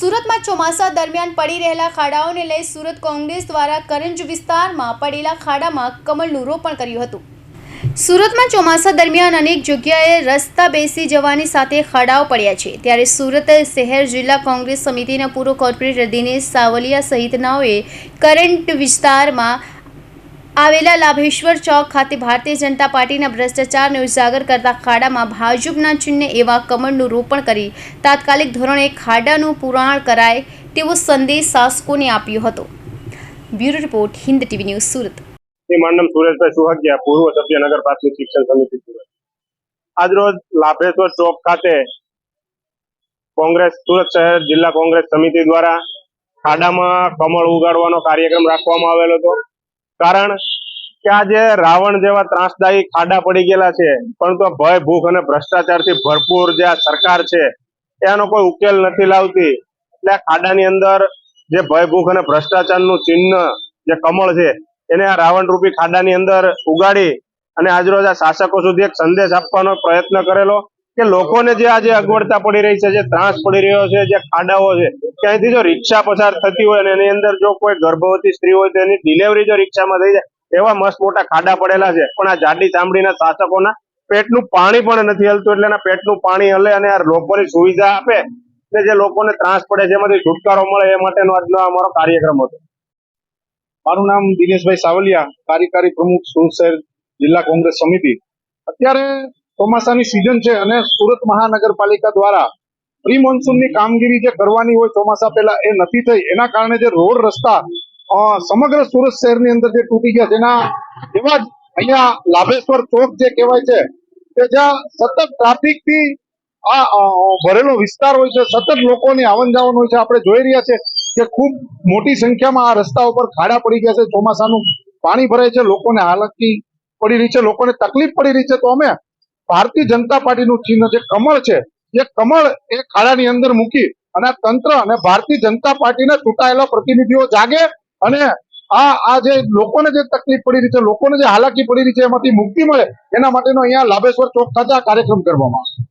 સુરતમાં ચોમાસા દરમિયાન પડી રહેલા ખાડાઓને લઈ સુરત કોંગ્રેસ દ્વારા કરંજ વિસ્તારમાં પડેલા ખાડામાં કમળનું રોપણ કર્યું હતું. સુરતમાં ચોમાસા દરમિયાન અનેક જગ્યાએ રસ્તા બેસી જવાની સાથે ખાડાઓ પડ્યા છે. ત્યારે સુરત શહેર જિલ્લા કોંગ્રેસ સમિતિના પૂર્વ કોર્પોરેટર દિનેશ સાવલિયા સહિતનાઓએ કરંટ વિસ્તારમાં આવેલા લાભેશ્વર ચોક ખાતે ભારતીય જનતા પાર્ટીના ભ્રષ્ટાચારને ઉજાગર કરતા ખાડામાં ભાજપના ચિહ્ને એવા કમળનું રોપણ કરી તાત્કાલિક ધોરણે ખાડાનું પુરાણ કરાય તેવો સંદેશ શાસકોને આપ્યો હતો. Bureau report, Hind TV news, Surat. Shri માનમ Sureshbhai Suhagiya, પૂર્વ સભ્ય નગર પ્રાથમિક શિક્ષણ સમિતિ સુરત. આજરોજ લાભેશ્વર ચોક ખાતે કોંગ્રેસ, સુરત શહેર જિલ્લા કોંગ્રેસ સમિતિ દ્વારા ખાડામાં કમળ ઉગાડવાનો કાર્યક્રમ રાખવામાં આવેલો હતો. કારણ કે આજે રાવણ જેવા ત્રાસદાયી ખાડા પડી ગયેલા છે પરંતુ આ ભય, ભૂખ અને ભ્રષ્ટાચારથી ભરપૂર જે આ સરકાર છે, એનો કોઈ ઉકેલ નથી લાવતી. એટલે આ ખાડાની અંદર જે ભય, ભૂખ અને ભ્રષ્ટાચારનું ચિહ્ન જે કમળ છે, એને આ રાવણ રૂપી ખાડાની અંદર ઉગાડી અને આજરોજ આ શાસકો સુધી એક સંદેશ આપવાનો પ્રયત્ન કરેલો. કે લોકોને જે આજે અગવડતા પડી રહી છે, જે ત્રાસ પડી રહ્યો છે, જે ખાડાઓ છે કે જો રિક્ષા પસાર થતી હોય અને એની અંદર જો કોઈ ગર્ભવતી સ્ત્રી હોય તો એની ડિલિવરી જો રિક્ષામાં થઈ જાય, એવા મસ્ત મોટા ખાડા પડેલા છે. પણ આ જાડી ચામડીના શાસકોના પેટનું પાણી પણ નથી હલતું, એટલે એના પેટનું પાણી હલે અને આ લોકોની સુવિધા આપે, એટલે જે લોકોને ત્રાસ પડે છે, એમાંથી છુટકારો મળે, એ માટેનો આજનો અમારો કાર્યક્રમ હતો. મારું નામ દિનેશભાઈ સાવલિયા, કાર્યકારી પ્રમુખ સુરત શહેર જિલ્લા કોંગ્રેસ સમિતિ. અત્યારે ચોમાસાની સિઝન છે અને સુરત મહાનગરપાલિકા દ્વારા પ્રી મોન્સૂનની કામગીરી જે કરવાની હોય ચોમાસા પહેલા એ નથી થઈ. એના કારણે જે રોડ રસ્તા સમગ્ર સુરત શહેરની અંદર જે તૂટી ગયા તેના એવા જ અહીંયા લાભેશ્વર ચોક જે કહેવાય છે, કે જ્યાં સતત ટ્રાફિકથી આ ભરેલો વિસ્તાર હોય છે, સતત લોકોની આવન જાવન હોય છે. આપણે જોઈ રહ્યા છે કે ખૂબ મોટી સંખ્યામાં આ રસ્તા ઉપર ખાડા પડી ગયા છે. ચોમાસાનું પાણી ભરાય છે, લોકોને હાલાકી પડી રહી છે, લોકોને તકલીફ પડી રહી છે. તો અમે ભારતીય જનતા પાર્ટીનું ચિહ્ન જે કમળ છે, એ કમળ એ ખાડાની અંદર મૂકી અને તંત્ર અને ભારતીય જનતા પાર્ટીના ચૂંટાયેલા પ્રતિનિધિઓ જાગે અને આ આ જે લોકોને જે તકલીફ પડી રહી છે, લોકોને જે હાલાકી પડી રહી છે, એમાંથી મુક્તિ મળે, એના માટેનો અહીંયા લાભેશ્વર ચોક ખાતે કાર્યક્રમ કરવામાં આવશે.